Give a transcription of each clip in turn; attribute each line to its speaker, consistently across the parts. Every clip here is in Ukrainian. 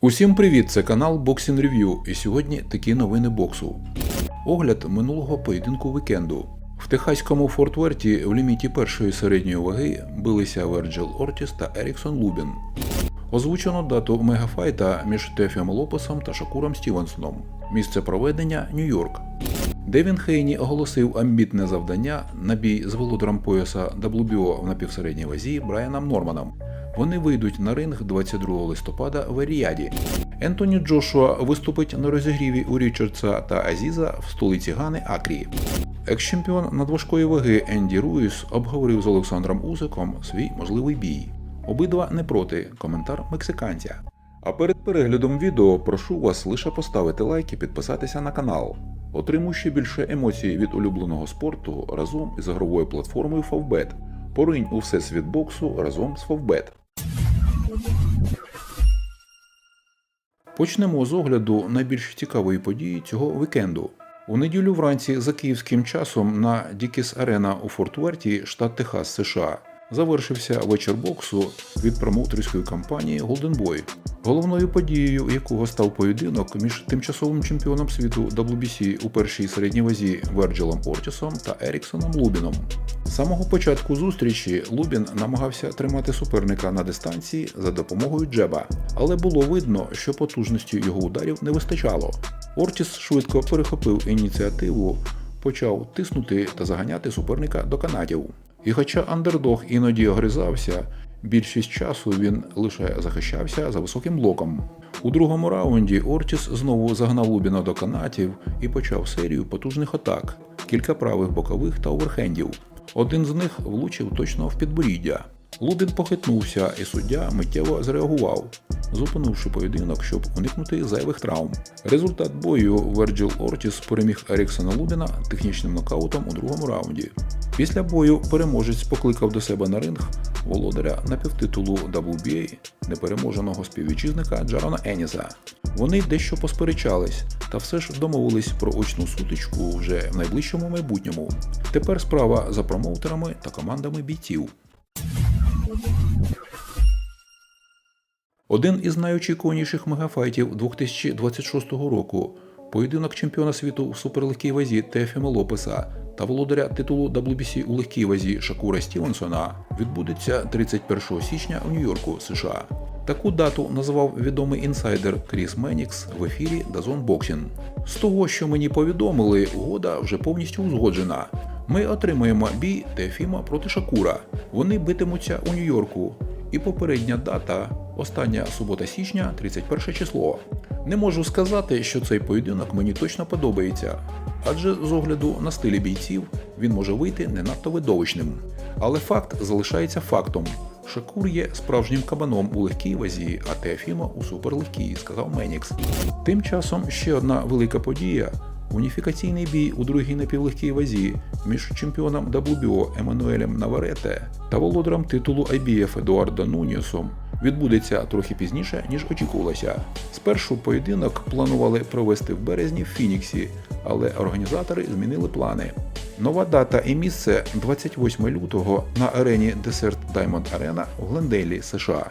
Speaker 1: Усім привіт! Це канал Boxing Review і сьогодні такі новини боксу. Огляд минулого поєдинку вікенду. В техаському Форт Верті в ліміті першої середньої ваги билися Верджил Ортіс та Еріксон Лубін. Озвучено дату мегафайта між Тефіом Лопесом та Шакуром Стівенсоном. Місце проведення Нью-Йорк. Девін Хейні оголосив амбітне завдання на бій з володарем пояса WBO в напівсередній вазі Брайаном Норманом. Вони вийдуть на ринг 22 листопада в Еріаді. Ентоні Джошуа виступить на розігріві у Річардса та Азіза в столиці Гани Акрії. Екс-чемпіон надважкої ваги Енді Руїс обговорив з Олександром Усиком свій можливий бій. Обидва не проти. Коментар мексиканця. А перед переглядом відео прошу вас лише поставити лайк і підписатися на канал. Отримуй ще більше емоцій від улюбленого спорту разом із ігровою платформою Favbet. Поринь у всесвіт боксу разом з Favbet. Почнемо з огляду найбільш цікавої події цього вікенду. У неділю вранці за київським часом на Дікіс Арена у Форт Верті, штат Техас, США, завершився вечір боксу від промоутерської компанії Golden Boy, головною подією якого став поєдинок між тимчасовим чемпіоном світу WBC у першій середній вазі Верджилом Ортісом та Еріксоном Лубіном. З самого початку зустрічі Лубін намагався тримати суперника на дистанції за допомогою джеба, але було видно, що потужності його ударів не вистачало. Ортіс швидко перехопив ініціативу, почав тиснути та заганяти суперника до канатів. І хоча андердог іноді огризався, більшість часу він лише захищався за високим блоком. У другому раунді Ортіс знову загнав Лубіна до канатів і почав серію потужних атак, кілька правих бокових та оверхендів. Один з них влучив точно в підборіддя. Лубін похитнувся, і суддя миттєво зреагував, зупинивши поєдинок, щоб уникнути зайвих травм. Результат бою Верджил Ортіс переміг Еріксона Лубіна технічним нокаутом у другому раунді. Після бою переможець покликав до себе на ринг володаря напівтитулу WBA непереможеного співвітчизника Джарона Еніса. Вони дещо посперечались та все ж домовились про очну сутичку вже в найближчому майбутньому. Тепер справа за промоутерами та командами бійців. Один із найочікуваніших мегафайтів 2026 року поєдинок чемпіона світу в суперлегкій вазі Тефіма Лопеса та володаря титулу WBC у легкій вазі Шакура Стівенсона відбудеться 31 січня у Нью-Йорку, США. Таку дату назвав відомий інсайдер Кріс Менікс в ефірі Dazon Boxing. З того, що мені повідомили, угода вже повністю узгоджена. Ми отримаємо бій Тефіма проти Шакура. Вони битимуться у Нью-Йорку. І попередня дата остання субота січня, 31 число. Не можу сказати, що цей поєдинок мені точно подобається, адже з огляду на стилі бійців він може вийти не надто видовищним. Але факт залишається фактом. Шакур є справжнім кабаном у легкій вазі, а Теофіма у суперлегкій, сказав Менікс. Тим часом ще одна велика подія уніфікаційний бій у другій напівлегкій вазі між чемпіоном WBO Еммануелем Наварете та володарем титулу IBF Едуардо Нуніосом відбудеться трохи пізніше, ніж очікувалося. Спершу поєдинок планували провести в березні в Фініксі, але організатори змінили плани. Нова дата і місце 28 лютого на арені Desert Diamond Arena в Глендейлі, США.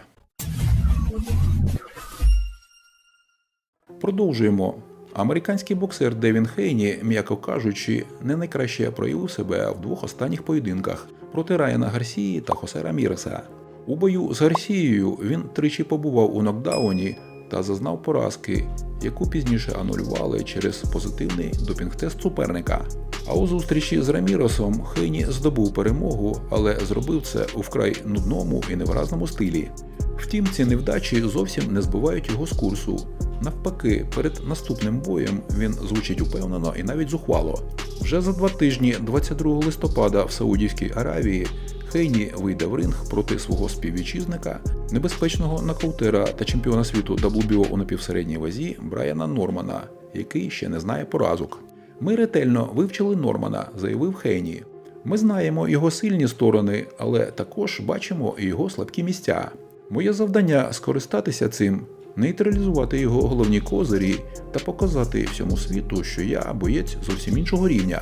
Speaker 1: Продовжуємо. Американський боксер Девін Хейні, м'яко кажучи, не найкраще проявив себе в двох останніх поєдинках проти Райана Гарсії та Хосе Раміреса. У бою з Гарсією він тричі побував у нокдауні та зазнав поразки, яку пізніше анулювали через позитивний допінг-тест суперника. А у зустрічі з Раміросом Хейні здобув перемогу, але зробив це у вкрай нудному і невиразному стилі. Втім, ці невдачі зовсім не збивають його з курсу. Навпаки, перед наступним боєм він звучить упевнено і навіть зухвало. Вже за два тижні, 22 листопада, в Саудівській Аравії, Хейні вийде в ринг проти свого співвітчизника, небезпечного нокаутера та чемпіона світу WBO у напівсередній вазі Брайана Нормана, який ще не знає поразок. Ми ретельно вивчили Нормана, заявив Хейні. Ми знаємо його сильні сторони, але також бачимо його слабкі місця. Моє завдання скористатися цим, нейтралізувати його головні козирі та показати всьому світу, що я боєць зовсім іншого рівня.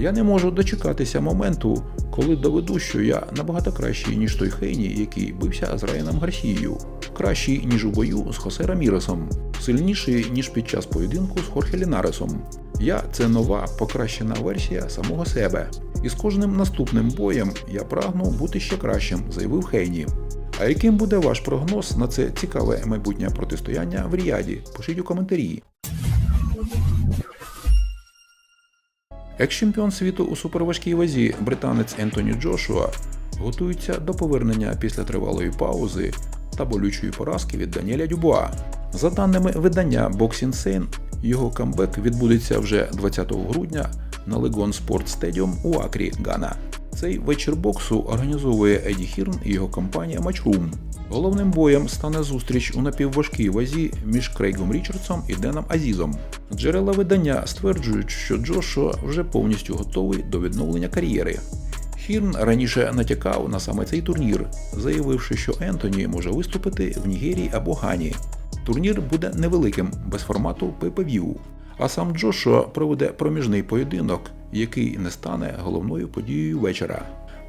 Speaker 1: Я не можу дочекатися моменту, коли доведу, що я набагато кращий, ніж той Хейні, який бився з Райаном Гарсією, кращий, ніж у бою з Хосе Раміресом, сильніший, ніж під час поєдинку з Хорхе Лінаресом. Я це нова, покращена версія самого себе. І з кожним наступним боєм я прагну бути ще кращим, заявив Хейні. А яким буде ваш прогноз на це цікаве майбутнє протистояння в Ріаді? Пишіть у коментарі. Екс-чемпіон світу у суперважкій вазі британець Ентоні Джошуа готується до повернення після тривалої паузи та болючої поразки від Даніеля Дюбуа. За даними видання Boxing Scene, його камбек відбудеться вже 20 грудня на Legon Sport Stadium у Акрі, Гана. Цей вечір боксу організовує Еді Хірн і його компанія Matchroom. Головним боєм стане зустріч у напівважкій вазі між Крейгом Річардсом і Деном Азізом. Джерела видання стверджують, що Джошуа вже повністю готовий до відновлення кар'єри. Хірн раніше натякав на саме цей турнір, заявивши, що Ентоні може виступити в Нігерії або Гані. Турнір буде невеликим, без формату pay-per-view. А сам Джошуа проведе проміжний поєдинок, який не стане головною подією вечора.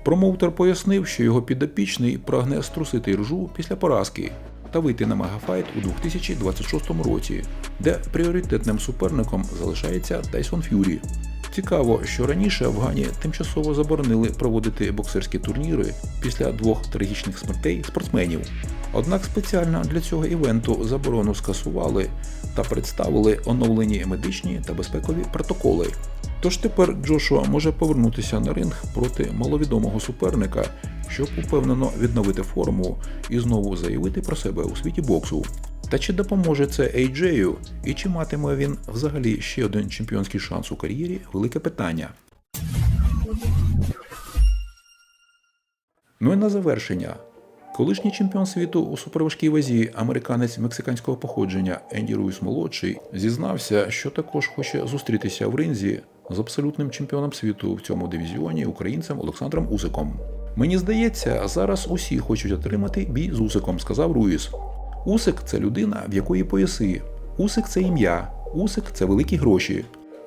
Speaker 1: Промоутер пояснив, що його підопічний прагне струсити ржу після поразки та вийти на мегафайт у 2026 році, де пріоритетним суперником залишається Тайсон Ф'юрі. Цікаво, що раніше в Гані тимчасово заборонили проводити боксерські турніри після двох трагічних смертей спортсменів. Однак спеціально для цього івенту заборону скасували та представили оновлені медичні та безпекові протоколи. Тож тепер Джошуа може повернутися на ринг проти маловідомого суперника, щоб упевнено відновити форму і знову заявити про себе у світі боксу. Та чи допоможе це AJ, і чи матиме він взагалі ще один чемпіонський шанс у кар'єрі велике питання. Ну і на завершення. Колишній чемпіон світу у суперважкій вазі, американець мексиканського походження Енді Руїс молодший, зізнався, що також хоче зустрітися в ринзі з абсолютним чемпіоном світу в цьому дивізіоні українцем Олександром Усиком. Мені здається, зараз усі хочуть отримати бій з Усиком, сказав Руїс. Усик це людина, в якої пояси. Усик це ім'я, Усик це великі гроші.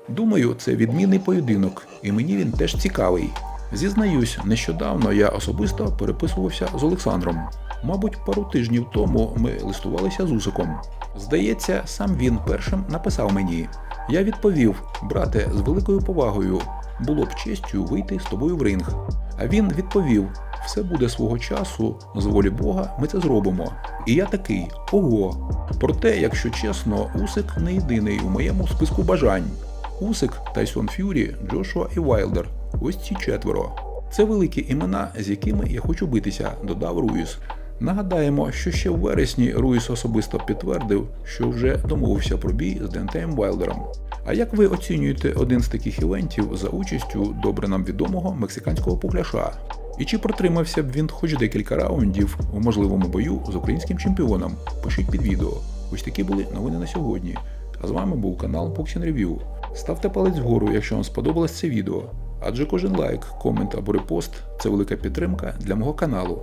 Speaker 1: Думаю, це відмінний поєдинок, і мені він теж цікавий. Зізнаюсь, нещодавно я особисто переписувався з Олександром. Мабуть, пару тижнів тому ми листувалися з Усиком. Здається, сам він першим написав мені. Я відповів: брате, з великою повагою, було б честю вийти з тобою в ринг. А він відповів: все буде свого часу, з волі Бога, ми це зробимо. І я такий ого. Проте, якщо чесно, Усик не єдиний у моєму списку бажань. Усик, Тайсон Ф'юрі, Джошуа і Вайлдер. Ось ці четверо. Це великі імена, з якими я хочу битися, додав Руїс. Нагадаємо, що ще в вересні Руїс особисто підтвердив, що вже домовився про бій з Дентеєм Вайлдером. А як ви оцінюєте один з таких івентів за участю добре нам відомого мексиканського пухляша? І чи протримався б він хоч декілька раундів у можливому бою з українським чемпіоном? Пишіть під відео. Ось такі були новини на сьогодні. А з вами був канал Boxing Review. Ставте палець вгору, якщо вам сподобалось це відео. Адже кожен лайк, комент або репост це велика підтримка для мого каналу.